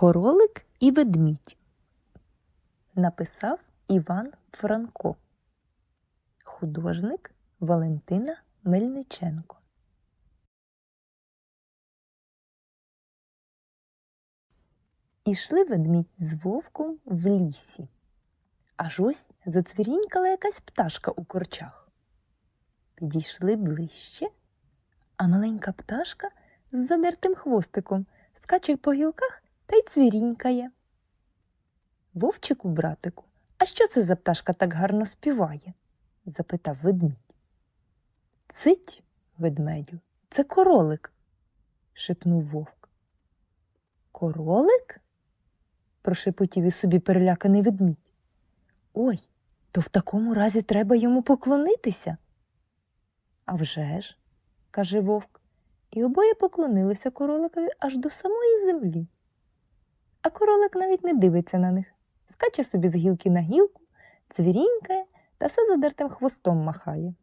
Королик і ведмідь. Написав Іван Франко. Художник Валентина Мельниченко. Ішли ведмідь з вовком в лісі. Аж ось зацвірінькала якась пташка у корчах. Підійшли ближче, а маленька пташка з задертим хвостиком скаче по гілках та й цвірінькає. Вовчику, братику, а що це за пташка так гарно співає? запитав ведмідь. Цить, ведмедю, це королик, шепнув вовк. Королик? прошепотів із собі переляканий ведмідь. Ой, то в такому разі треба йому поклонитися. «А вже ж», – каже вовк, і обоє поклонилися короликові аж до самої землі. А королик навіть не дивиться на них, скаче собі з гілки на гілку, цвірінькає та все задертим хвостом махає.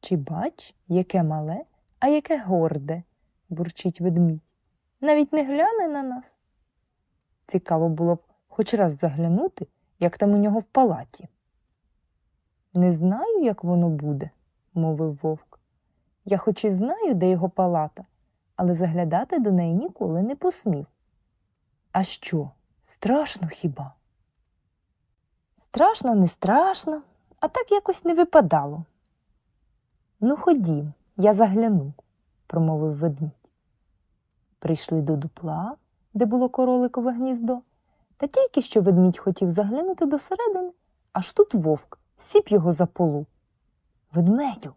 Чи бач, яке мале, а яке горде, бурчить ведмідь. Навіть не гляне на нас. Цікаво було б хоч раз заглянути, як там у нього в палаті. Не знаю, як воно буде, мовив вовк. Я хоч і знаю, де його палата, але заглядати до неї ніколи не посмів. А що, страшно хіба? Страшно, не страшно, а так якось не випадало. Ну, ходім, я загляну, промовив ведмідь. Прийшли до дупла, де було короликове гніздо, та тільки що ведмідь хотів заглянути досередини, аж тут вовк сіп його за полу. Ведмедю,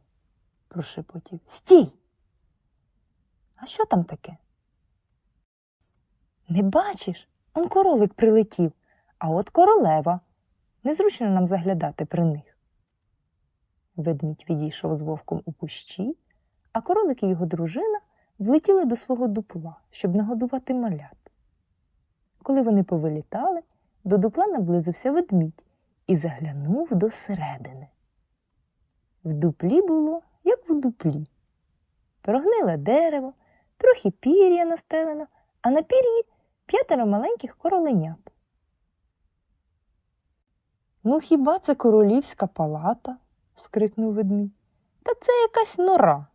прошепотів, стій. А що там таке? Не бачиш, он королик прилетів, а от королева. Незручно нам заглядати при них. Ведмідь відійшов з вовком у кущі, а королик і його дружина влетіли до свого дупла, щоб нагодувати малят. Коли вони повилітали, до дупла наблизився ведмідь і заглянув до середини. В дуплі було, як в дуплі. Прогниле дерево, трохи пір'я настелено, а на пір'ї п'ятеро маленьких короленят. Ну, хіба це королівська палата? скрикнув ведмідь. Та це якась нора.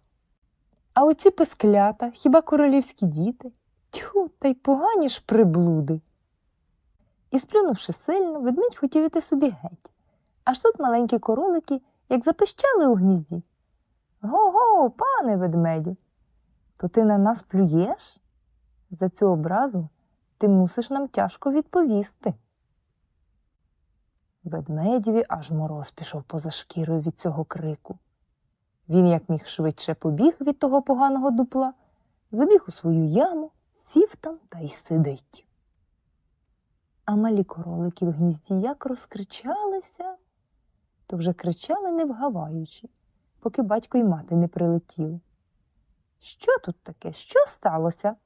А оці писклята, хіба королівські діти? Тьху, та й погані ж приблуди. І сплюнувши сильно, ведмідь хотів іти собі геть. Аж тут маленькі королики, як запищали у гнізді. Го-го, пане ведмедю, то ти на нас плюєш? За цю образу ти мусиш нам тяжко відповісти. Ведмедєві аж мороз пішов поза шкірою від цього крику. Він як міг швидше побіг від того поганого дупла, забіг у свою яму, сів там та й сидить. А малі королики в гнізді як розкричалися, то вже кричали не вгаваючи, поки батько й мати не прилетіли. Що тут таке? Що сталося?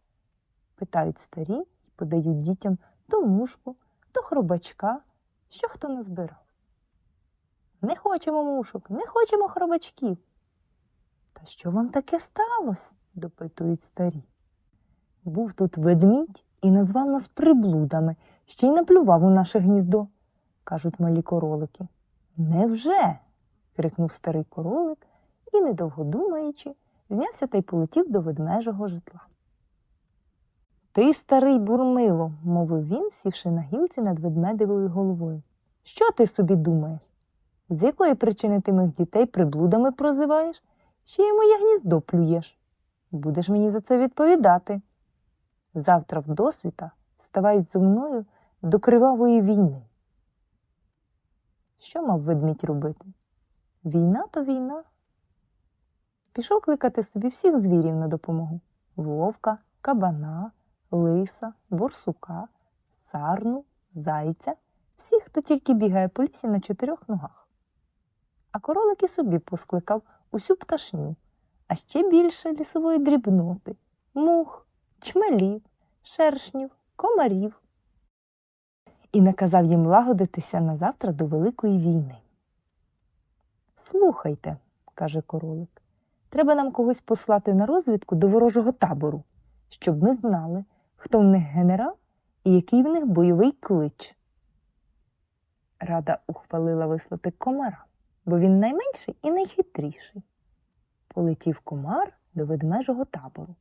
питають старі і подають дітям то мушку, то хробачка, що хто не збирав. Не хочемо мушок, не хочемо хробачків. Та що вам таке сталося? допитують старі. Був тут ведмідь і назвав нас приблудами, ще й наплював у наше гніздо, кажуть малі королики. Невже? крикнув старий королик і, недовго думаючи, знявся та й полетів до ведмежого житла. Ти, старий бурмило, мовив він, сівши на гілці над ведмедевою головою. Що ти собі думаєш? З якої причини ти моїх дітей приблудами прозиваєш, ще й моє гніздо плюєш? Будеш мені за це відповідати. Завтра в досвіта ставай зі мною до кривавої війни. Що мав ведмідь робити? Війна то війна. Пішов кликати собі всіх звірів на допомогу вовка, кабана, лиса, борсука, сарну, зайця, всіх, хто тільки бігає по лісі на чотирьох ногах. А королик і собі поскликав усю пташню, а ще більше лісової дрібноти, мух, чмелів, шершнів, комарів. І наказав їм лагодитися на завтра до Великої війни. Слухайте, каже королик, треба нам когось послати на розвідку до ворожого табору, щоб ми знали, хто в них генерал і який в них бойовий клич. Рада ухвалила вислати комара, бо він найменший і найхитріший. Полетів комар до ведмежого табору,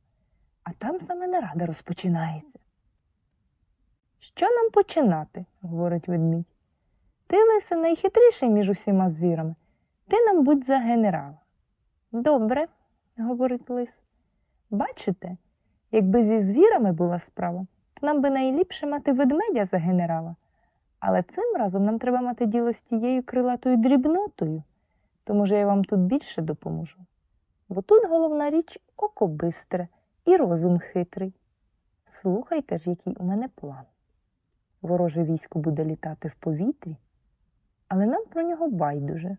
а там саме нарада розпочинається. Що нам починати? говорить ведмідь. Ти, лисе, найхитріший між усіма звірами. Ти нам будь за генерала. Добре, говорить лис. Бачите, якби зі звірами була справа, то нам би найліпше мати ведмедя за генерала. Але цим разом нам треба мати діло з тією крилатою дрібнотою, то, може, я вам тут більше допоможу. Бо тут головна річ око бистре і розум хитрий. Слухайте ж, який у мене план. Вороже військо буде літати в повітрі, але нам про нього байдуже.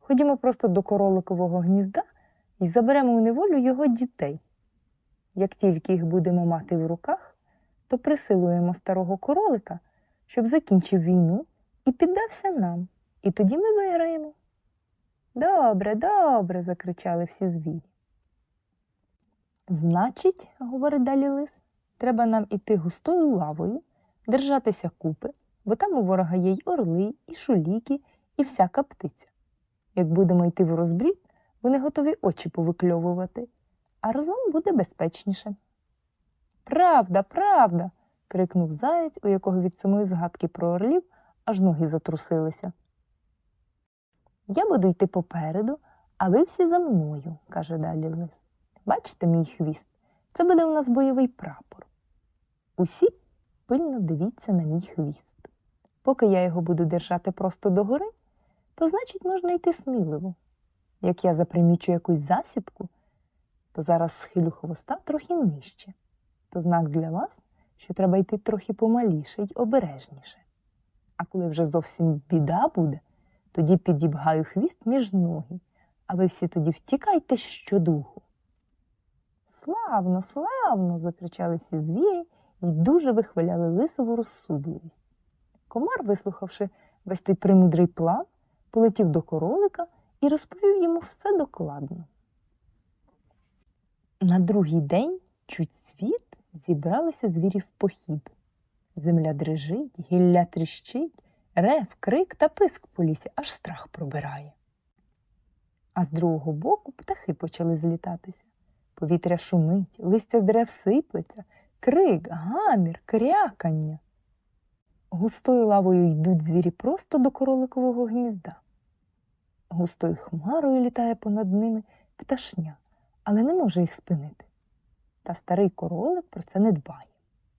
Ходімо просто до короликового гнізда і заберемо у неволю його дітей. Як тільки їх будемо мати в руках, то присилуємо старого королика, щоб закінчив війну і піддався нам, і тоді ми виграємо. Добре, добре, закричали всі звірі. Значить, говорить далі лис, треба нам іти густою лавою, держатися купи, бо там у ворога є й орли, і шуліки, і всяка птиця. Як будемо йти в розбрід, вони готові очі повикльовувати, а разом буде безпечніше. Правда, правда. крикнув заєць, у якого від самої згадки про орлів аж ноги затрусилися. Я буду йти попереду, а ви всі за мною, каже далі лис. Бачите мій хвіст? Це буде у нас бойовий прапор. Усі пильно дивіться на мій хвіст. Поки я його буду держати просто догори, то значить можна йти сміливо. Як я запримічу якусь засідку, то зараз схилю хвоста трохи нижче. То знак для вас, що треба йти трохи помаліше й обережніше. А коли вже зовсім біда буде, тоді підібгаю хвіст між ноги, а ви всі тоді втікайте щодуху. Славно, славно! закричали всі звірі і дуже вихваляли лисову розсудливість. Комар, вислухавши весь той премудрий план, полетів до королика і розповів йому все докладно. На другий день чуть світ зібралися звірі в похід. Земля дрижить, гілля тріщить, рев, крик та писк по лісі, аж страх пробирає. А з другого боку птахи почали злітатися. Повітря шумить, листя з дерев сиплеться, крик, гамір, крякання. Густою лавою йдуть звірі просто до короликового гнізда. Густою хмарою літає понад ними пташня, але не може їх спинити. Та старий королик про це не дбає.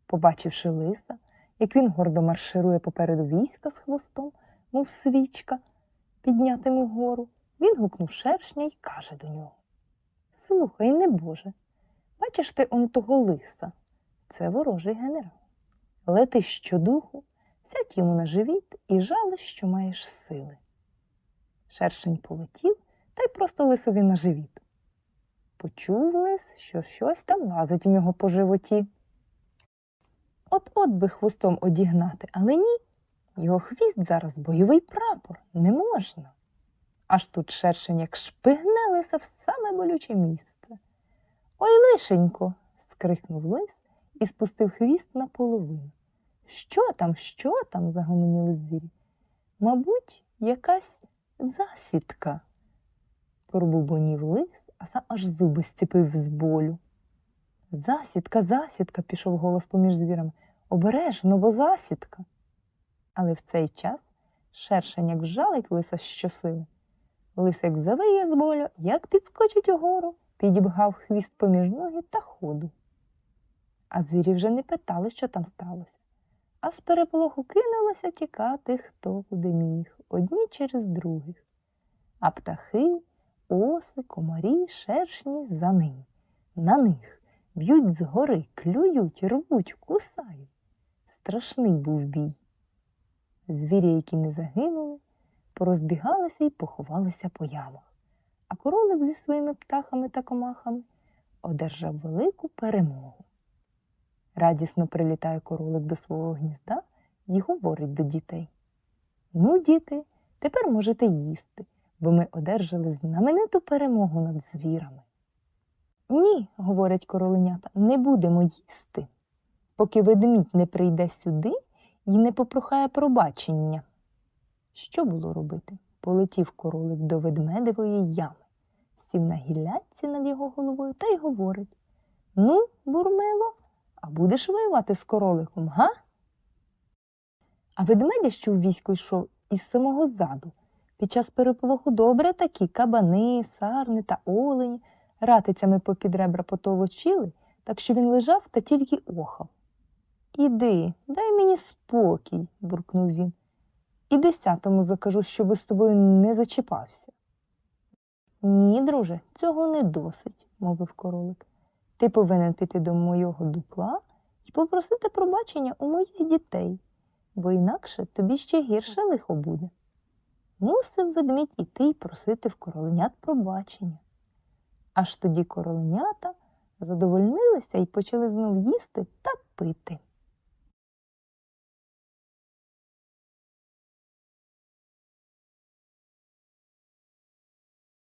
Побачивши лиса, як він гордо марширує попереду війська з хвостом, мов свічка, піднятим угору, він гукнув шершня й каже до нього Слухай, небоже, бачиш ти он того лиса? Це ворожий генерал. Лети щодуху, сядь йому на живіт і жали, що маєш сили. Шершень полетів та й просто лисові на живіт. Почув лис, що щось там лазить у нього по животі. От-от би хвостом одігнати, але ні. Його хвіст зараз бойовий прапор, не можна. Аж тут шершень як шпигне лиса в саме болюче місце. Ой, лишенько. скрикнув лис і спустив хвіст наполовину. Що там, що там? загомоніли звірі. Мабуть, якась засідка, пробубонів лис, а сам аж зуби зціпив з болю. Засідка, засідка, пішов голос поміж звірами. Обережно, бо засідка. Але в цей час шершень як вжалить лиса щосили. Лисик завиє з болю, як підскочить угору, підібгав хвіст поміж ноги та ходу. А звірі вже не питали, що там сталося, а з переполоху кинулося тікати хто куди міг, одні через других. А птахи, оси, комарі, шершні за ним, на них б'ють згори, клюють, рвуть, кусають. Страшний був бій. Звірі, які не загинули, порозбігалися і поховалися по ямах, а королик зі своїми птахами та комахами одержав велику перемогу. Радісно прилітає королик до свого гнізда і говорить до дітей. Ну, діти, тепер можете їсти, бо ми одержали знамениту перемогу над звірами. Ні, говорять короленята, не будемо їсти. поки ведмідь не прийде сюди і не попрохає пробачення. Що було робити? Полетів королик до ведмедевої ями, сів на гілляці над його головою та й говорить Ну, бурмило, а будеш воювати з короликом, га? А ведмедя, що в війську йшов із самого заду, під час переполоху добре такі кабани, сарни та олені ратицями попід ребра потолочили, так що він лежав та тільки охав. Іди, дай мені спокій, буркнув він. І десятому закажу, щоби з тобою не зачіпався. Ні, друже, цього не досить, мовив королик. Ти повинен піти до мого дупла і попросити пробачення у моїх дітей, бо інакше тобі ще гірше лихо буде. Мусив ведмідь іти й просити в короленят пробачення. Аж тоді короленята задовольнилися і почали знов їсти та пити.